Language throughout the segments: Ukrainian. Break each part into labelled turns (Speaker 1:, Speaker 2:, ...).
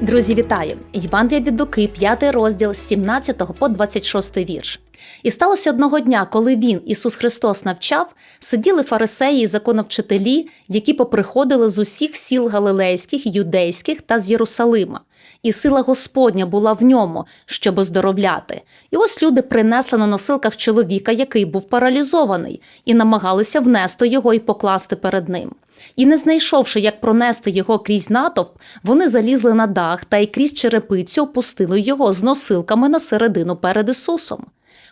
Speaker 1: Друзі, вітаю! Євангелія від Луки, 5 розділ з 17 по 26 вірш. І сталося одного дня, коли він, Ісус Христос, навчав, сиділи фарисеї і законовчителі, які поприходили з усіх сіл галилейських, юдейських та з Єрусалима. І сила Господня була в ньому, щоб оздоровляти. І ось люди принесли на носилках чоловіка, який був паралізований, і намагалися внести його і покласти перед ним. І не знайшовши, як пронести його крізь натовп, вони залізли на дах та й крізь черепицю опустили його з носилками на середину перед Ісусом.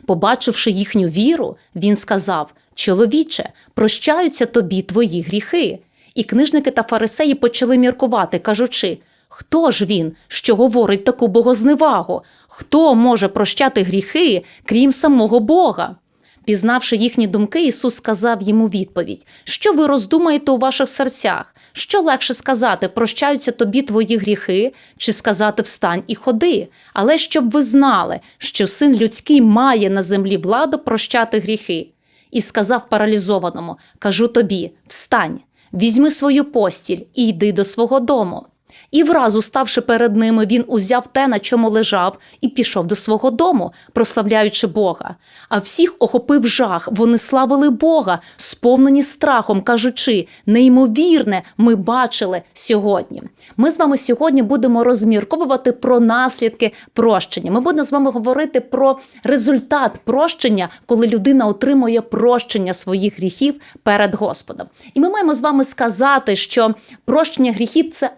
Speaker 1: Побачивши їхню віру, він сказав: Чоловіче, прощаються тобі твої гріхи. І книжники та фарисеї почали міркувати, кажучи: Хто ж він, що говорить таку богозневагу? Хто може прощати гріхи, крім самого Бога? Пізнавши їхні думки, Ісус сказав йому відповідь: Що ви роздумаєте у ваших серцях? Що легше сказати, прощаються тобі твої гріхи, чи сказати встань і ходи? Але щоб ви знали, що син людський має на землі владу прощати гріхи. І сказав паралізованому: Кажу тобі, встань, візьми свою постіль і йди до свого дому. І вразу, ставши перед ними, він узяв те, на чому лежав, і пішов до свого дому, прославляючи Бога. А всіх охопив жах, вони славили Бога, сповнені страхом, кажучи: неймовірне, ми бачили сьогодні. Ми з вами сьогодні будемо розмірковувати про наслідки прощення. Ми будемо з вами говорити про результат прощення, коли людина отримує прощення своїх гріхів перед Господом. І ми маємо з вами сказати, що прощення гріхів це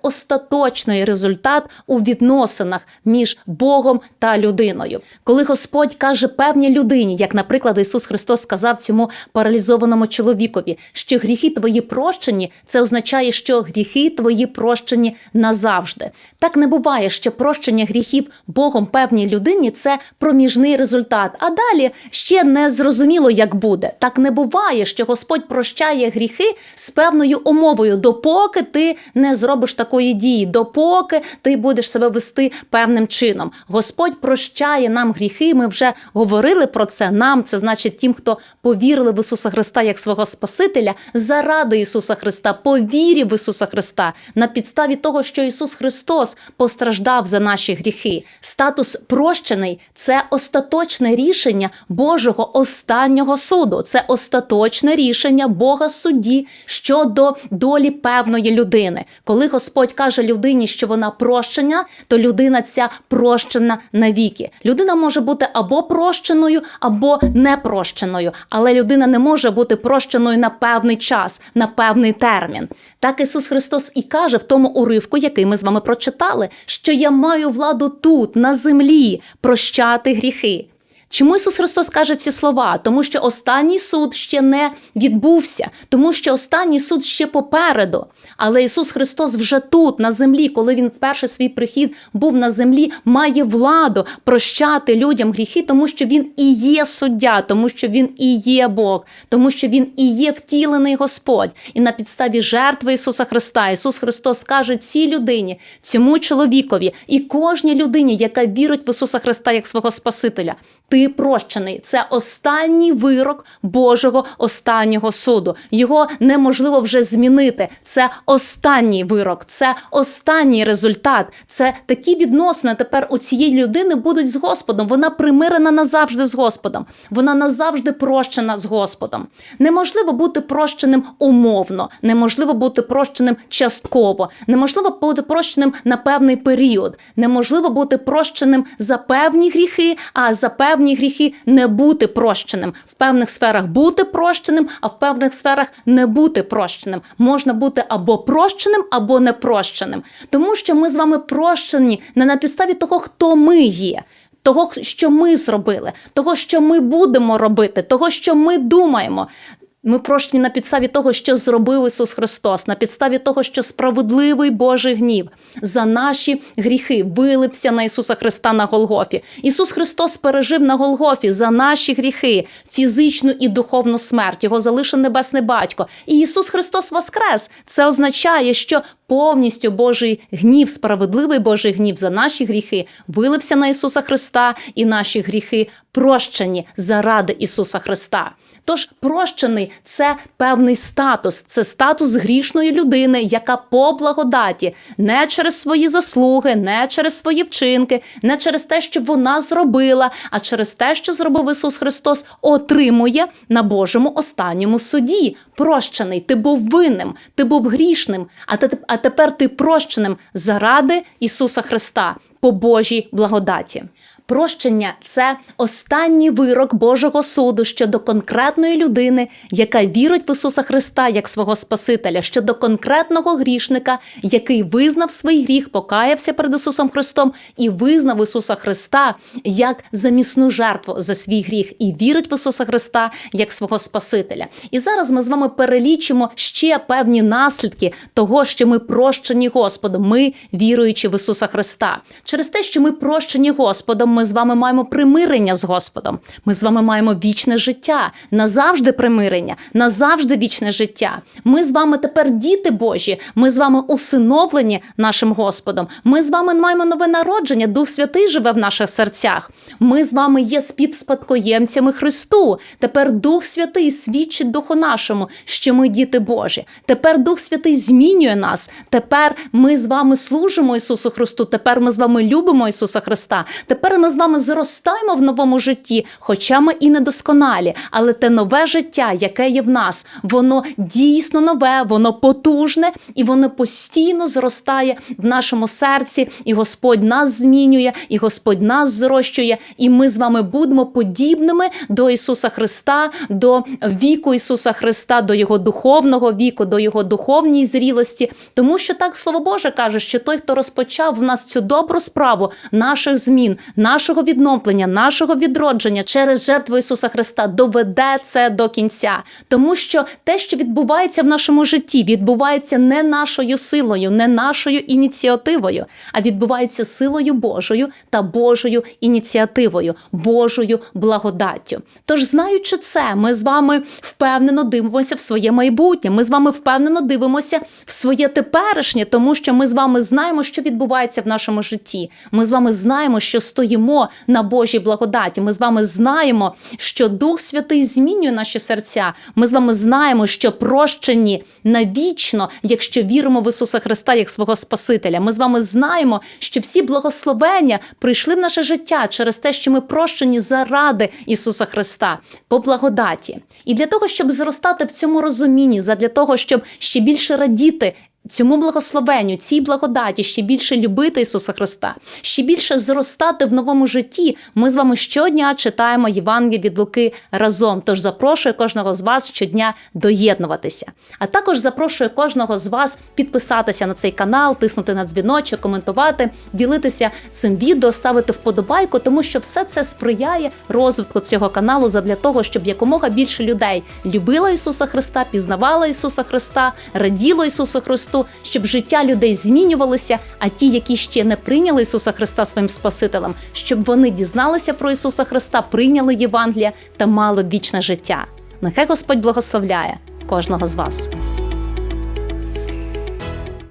Speaker 1: остаточний результат у відносинах між Богом та людиною. Коли Господь каже певній людині, як, наприклад, Ісус Христос сказав цьому паралізованому чоловікові, що гріхи твої прощені, це означає, що гріхи твої прощені назавжди. Так не буває, що прощення гріхів Богом певній людині це проміжний результат. А далі ще не зрозуміло, як буде. Так не буває, що Господь прощає гріхи з певною умовою, допоки ти не зробиш такої дії, допоки ти будеш себе вести певним чином. Господь прощає нам гріхи. Ми вже говорили про це. Нам це значить тим, хто повірили в Ісуса Христа як свого Спасителя, заради Ісуса Христа, по вірі в Ісуса Христа, на підставі того, що Ісус Христос постраждав за наші гріхи. Статус прощений це остаточне рішення Божого останнього суду. Це остаточне рішення Бога судді щодо долі певної людини. Коли Господь каже людині, що вона прощена, то людина ця прощена навіки. Людина може бути або прощеною, або непрощеною, але людина не може бути прощеною на певний час, на певний термін. Так Ісус Христос і каже в тому уривку, який ми з вами прочитали, що я маю владу тут, на землі, прощати гріхи. Чому Ісус Христос каже ці слова? Тому що останній суд ще не відбувся, тому що останній суд ще попереду. Але Ісус Христос вже тут, на землі, коли Він вперше свій прихід був на землі, має владу прощати людям гріхи, тому що Він і є суддя, тому що Він і є Бог, тому що Він і є втілений Господь. І на підставі жертви Ісуса Христа Ісус Христос каже цій людині, цьому чоловікові і кожній людині, яка вірить в Ісуса Христа як свого Спасителя. Ти прощений. Це останній вирок Божого останнього суду. Його неможливо вже змінити. Це останній вирок, це останній результат. Це такі відносини тепер у цієї людини будуть з Господом. Вона примирена назавжди з Господом. Вона назавжди прощена з Господом. Неможливо бути прощеним умовно, неможливо бути прощеним частково, неможливо бути прощеним на певний період, неможливо бути прощеним за певні гріхи, а за певні певні гріхи не бути прощеним, в певних сферах бути прощеним, а в певних сферах не бути прощеним. Можна бути або прощеним, або непрощеним. Тому що ми з вами прощені не на підставі того, хто ми є. Того, що ми зробили, того, що ми будемо робити, того, що ми думаємо. Ми прощені на підставі того, що зробив Ісус Христос, на підставі того, що справедливий Божий гнів за наші гріхи вилився на Ісуса Христа на Голгофі. Ісус Христос пережив на Голгофі за наші гріхи, фізичну і духовну смерть. Його залишив небесний батько. І Ісус Христос воскрес. Це означає, що повністю Божий гнів, справедливий Божий гнів за наші гріхи вилився на Ісуса Христа, і наші гріхи прощені заради Ісуса Христа. Тож прощений це певний статус, це статус грішної людини, яка по благодаті, не через свої заслуги, не через свої вчинки, не через те, що вона зробила, а через те, що зробив Ісус Христос, отримує на Божому останньому суді. Прощений, ти був винним, ти був грішним, а те- а тепер ти прощеним заради Ісуса Христа по Божій благодаті. Прощення це останній вирок Божого суду щодо конкретної людини, яка вірить в Ісуса Христа як свого Спасителя, щодо конкретного грішника, який визнав свій гріх, покаявся перед Ісусом Христом і визнав Ісуса Христа як замісну жертву за свій гріх, і вірить в Ісуса Христа як свого Спасителя. І зараз ми з вами перелічимо ще певні наслідки того, що ми прощені Господом. Ми віруючи в Ісуса Христа. Через те, що ми прощені Господом, ми з вами маємо примирення з Господом. Ми з вами маємо вічне життя, назавжди примирення, назавжди вічне життя. Ми з вами тепер діти Божі. Ми з вами усиновлені нашим Господом. Ми з вами маємо нове народження. Дух Святий живе в наших серцях. Ми з вами є співспадкоємцями Христу. Тепер Дух Святий свідчить Духу нашому, що ми діти Божі. Тепер Дух Святий змінює нас. Тепер ми з вами служимо Ісусу Христу. Тепер ми з вами любимо Ісуса Христа. Тепер ми з вами зростаємо в новому житті, хоча ми і недосконалі, але те нове життя, яке є в нас, воно дійсно нове, воно потужне і воно постійно зростає в нашому серці. І Господь нас змінює, і Господь нас зрощує. І ми з вами будемо подібними до Ісуса Христа, до віку Ісуса Христа, до Його духовного віку, до Його духовній зрілості. Тому що так Слово Боже каже, що той, хто розпочав в нас цю добру справу наших змін, нашого відновлення, нашого відродження через жертву Ісуса Христа, доведе це до кінця. Тому що те, що відбувається в нашому житті, відбувається не нашою силою, не нашою ініціативою, а відбувається силою Божою та Божою ініціативою, Божою благодаттю. Тож, знаючи це, ми з вами впевнено дивимося в своє майбутнє. Ми з вами впевнено дивимося в своє теперішнє, тому що ми з вами знаємо, що відбувається в нашому житті. Ми з вами знаємо, що стоїмо на Божій благодаті. Ми з вами знаємо, що Дух Святий змінює наші серця. Ми з вами знаємо, що прощені навічно, якщо віримо в Ісуса Христа як свого Спасителя. Ми з вами знаємо, що всі благословення прийшли в наше життя через те, що ми прощені заради Ісуса Христа по благодаті. І для того, щоб зростати в цьому розумінні, задля того, щоб ще більше радіти Цьому благословенню, цій благодаті ще більше любити Ісуса Христа, ще більше зростати в новому житті. Ми з вами щодня читаємо Євангеліє від Луки разом. Тож запрошую кожного з вас щодня доєднуватися. А також запрошую кожного з вас підписатися на цей канал, тиснути на дзвіночок, коментувати, ділитися цим відео, ставити вподобайку, тому що все це сприяє розвитку цього каналу задля того, щоб якомога більше людей любило Ісуса Христа, пізнавало Ісуса Христа, раділо Ісусу Христу, щоб життя людей змінювалося, а ті, які ще не прийняли Ісуса Христа своїм Спасителем, щоб вони дізналися про Ісуса Христа, прийняли Євангелія та мали вічне життя. Нехай Господь благословляє кожного з вас.